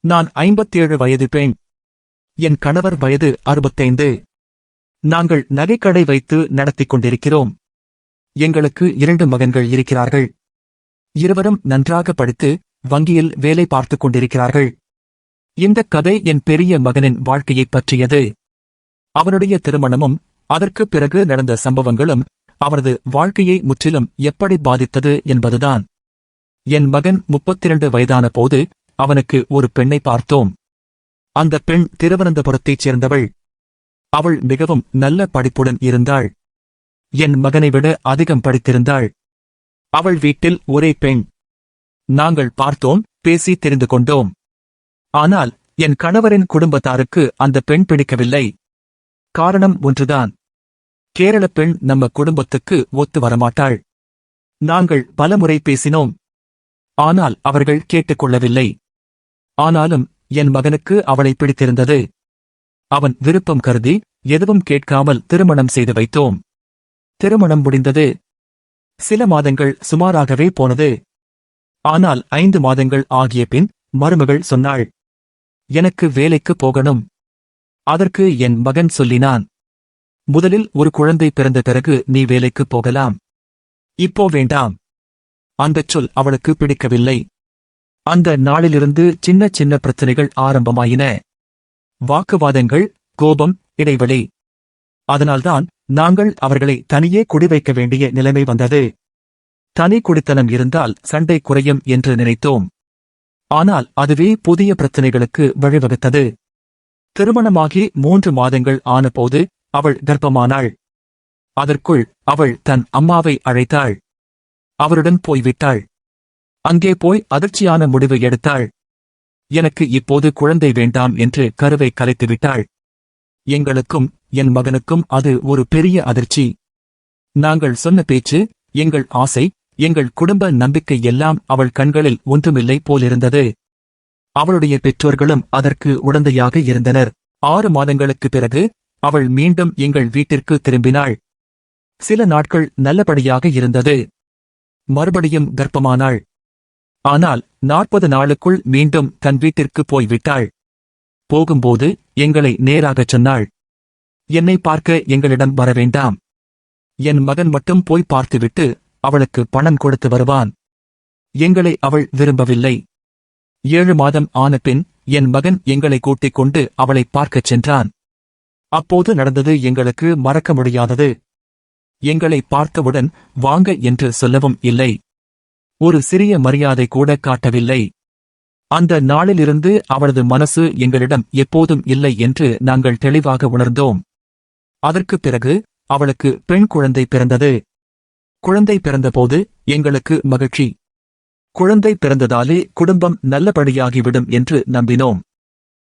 நான் ஐம்பத்தேழு வயது பெண். என் கணவர் வயது அறுபத்தைந்து. நாங்கள் நகைக்கடை வைத்து நடத்திக் கொண்டிருக்கிறோம். எங்களுக்கு இரண்டு மகன்கள் இருக்கிறார்கள். இருவரும் நன்றாக படித்து வங்கியில் வேலை பார்த்துக் கொண்டிருக்கிறார்கள். இந்த கதை என் பெரிய மகனின் வாழ்க்கையைப் பற்றியது. அவனுடைய திருமணமும் அதற்குப் பிறகு நடந்த சம்பவங்களும் அவரது வாழ்க்கையை முற்றிலும் எப்படி பாதித்தது என்பதுதான். என் மகன் முப்பத்திரண்டு வயதான போது அவனுக்கு ஒரு பெண்ணை பார்த்தோம். அந்த பெண் திருவனந்தபுரத்தைச் சேர்ந்தவள். அவள் மிகவும் நல்ல படிப்புடன் இருந்தாள். என் மகனை விட அதிகம் படித்திருந்தாள். அவள் வீட்டில் ஒரே பெண். நாங்கள் பார்த்தோம் பேசி தெரிந்து கொண்டோம். ஆனால் என் கணவரின் குடும்பத்தாருக்கு அந்த பெண் பிடிக்கவில்லை. காரணம் ஒன்றுதான். கேரள பெண் நம்ம குடும்பத்துக்கு ஒத்து வரமாட்டாள். நாங்கள் பலமுறை பேசினோம். ஆனால் அவர்கள் கேட்டுக்கொள்ளவில்லை. ஆனாலும் என் மகனுக்கு அவளை பிடித்திருந்தது. அவன் விருப்பம் கருதி எதுவும் கேட்காமல் திருமணம் செய்து வைத்தோம். திருமணம் முடிந்தது. சில மாதங்கள் சுமாராகவே போனது. ஆனால் ஐந்து மாதங்கள் ஆகிய பின் மருமகள் சொன்னாள் எனக்கு வேலைக்கு போகணும். அதற்கு என் மகன் சொல்லினான் முதலில் ஒரு குழந்தை பிறந்த பிறகு நீ வேலைக்கு போகலாம். இப்போ வேண்டாம். அந்தச் சொல் அவளுக்கு பிடிக்கவில்லை. அந்த நாளிலிருந்து சின்ன சின்ன பிரச்சனைகள் ஆரம்பமாயின. வாக்குவாதங்கள் கோபம் இடைவெளி. அதனால்தான் நாங்கள் அவர்களை தனியே குடிவைக்க வேண்டிய நிலைமை வந்தது. தனி குடித்தனம் இருந்தால் சண்டை குறையும் என்று நினைத்தோம். ஆனால் அதுவே புதிய பிரச்சனைகளுக்கு வழிவகுத்தது. திருமணமாகி மூன்று மாதங்கள் ஆனபோது அவள் கர்ப்பமானாள். அதற்குள் அவள் தன் அம்மாவை அழைத்தாள். அவருடன் போய்விட்டாள். அங்கே போய் அதிர்ச்சியான முடிவு எடுத்தாள். எனக்கு இப்போது குழந்தை வேண்டாம் என்று கருவை கலைத்துவிட்டாள் எங்களுக்கும் என் மகனுக்கும் அது ஒரு பெரிய அதிர்ச்சி. நாங்கள் சொன்ன பேச்சு எங்கள் ஆசை எங்கள் குடும்ப நம்பிக்கை எல்லாம் அவள் கண்களில் ஒன்றுமில்லை போலிருந்தது. அவளுடைய பெற்றோர்களும் அதற்கு உடந்தையாக இருந்தனர். ஆறு மாதங்களுக்குப் பிறகு அவள் மீண்டும் எங்கள் வீட்டிற்கு திரும்பினாள். சில நாட்கள் நல்லபடியாக இருந்தது. மறுபடியும் கர்ப்பமானாள். ஆனால் நாற்பது நாளுக்குள் மீண்டும் தன் வீட்டிற்கு போய்விட்டாள். போகும்போது எங்களை நேராகச் சொன்னாள். என்னை பார்க்க எங்களிடம் வர வேண்டாம். என் மகன் மட்டும் போய் பார்த்துவிட்டு அவளுக்கு பணம் கொடுத்து வருவான். எங்களை அவள் விரும்பவில்லை. ஏழு மாதம் ஆன பின் என் மகன் எங்களை கூட்டிக் கொண்டு அவளை பார்க்கச் சென்றான். அப்போது நடந்தது எங்களுக்கு மறக்க முடியாதது. எங்களை பார்த்தவுடன் வாங்க என்று சொல்லவும் இல்லை. ஒரு சிறிய மரியாதை கூட காட்டவில்லை. அந்த நாளிலிருந்து அவளது மனசு எங்களிடம் எப்போதும் இல்லை என்று நாங்கள் தெளிவாக உணர்ந்தோம். அதற்குப் பிறகு அவளுக்கு பெண் குழந்தை பிறந்தது. குழந்தை பிறந்தபோது எங்களுக்கு மகிழ்ச்சி. குழந்தை பிறந்ததாலே குடும்பம் நல்லபடியாகிவிடும் என்று நம்பினோம்.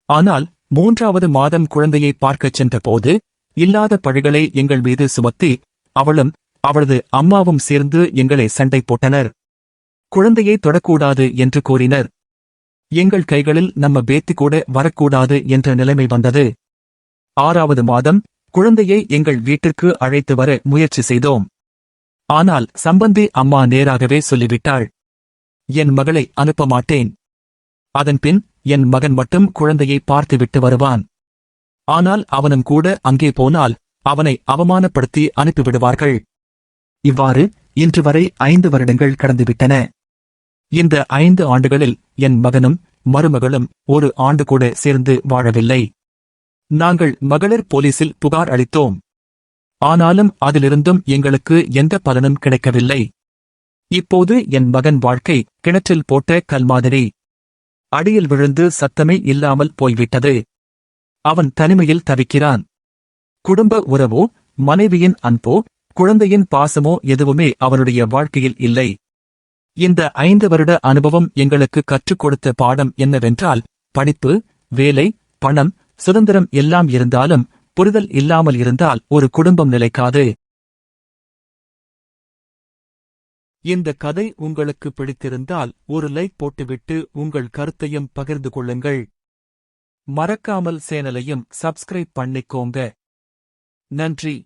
ஆனால் மூன்றாவது மாதம் குழந்தையை பார்க்கச் சென்றபோது இல்லாத பழிகளை எங்கள் மீது சுமத்தி அவளும் அவளது அம்மாவும் சேர்ந்து எங்களை சண்டை போட்டனர். குழந்தையை தொடக்கூடாது என்று கூறினர். எங்கள் கைகளில் நம்ம பேத்தி கூட வரக்கூடாது என்ற நிலைமை வந்தது. ஆறாவது மாதம் குழந்தையை எங்கள் வீட்டிற்கு அழைத்து வர முயற்சி செய்தோம். ஆனால் சம்பந்தி அம்மா நேராகவே சொல்லிவிட்டாள். என் மகளை அனுப்ப மாட்டேன். அதன்பின் என் மகன் மட்டும் குழந்தையை பார்த்துவிட்டு வருவான். ஆனால் அவனும் கூட அங்கே போனால் அவனை அவமானப்படுத்தி அனுப்பிவிடுவார்கள். இவ்வாறு இன்று வரை ஐந்து வருடங்கள் கடந்துவிட்டன. இந்த ஐந்து ஆண்டுகளில் என் மகனும் மருமகளும் ஒரு ஆண்டு கூட சேர்ந்து வாழவில்லை. நாங்கள் மகளிர் போலீசில் புகார் அளித்தோம். ஆனாலும் அதிலிருந்தும் எங்களுக்கு எந்த பலனும் கிடைக்கவில்லை. இப்போது என் மகன் வாழ்க்கை கிணற்றில் போட்ட கல் மாதிரி. அடியில் விழுந்து சத்தமே இல்லாமல் போய்விட்டது. அவன் தனிமையில் தவிக்கிறான். குடும்ப உறவோ மனைவியின் அன்போ குழந்தையின் பாசமோ எதுவுமே அவனுடைய வாழ்க்கையில் இல்லை. இந்த ஐந்து வருட அனுபவம் எங்களுக்கு கற்றுக் கொடுத்த பாடம் என்னவென்றால் படிப்பு வேலை பணம் சுதந்திரம் எல்லாம் இருந்தாலும் புரிதல் இல்லாமல் இருந்தால் ஒரு குடும்பம் நிலைக்காது. இந்த கதை உங்களுக்கு பிடித்திருந்தால் ஒரு லைக் போட்டுவிட்டு உங்கள் கருத்தையும் பகிர்ந்து கொள்ளுங்கள். மறக்காமல் சேனலையும் சப்ஸ்கிரைப் பண்ணிக்கோங்க. நன்றி.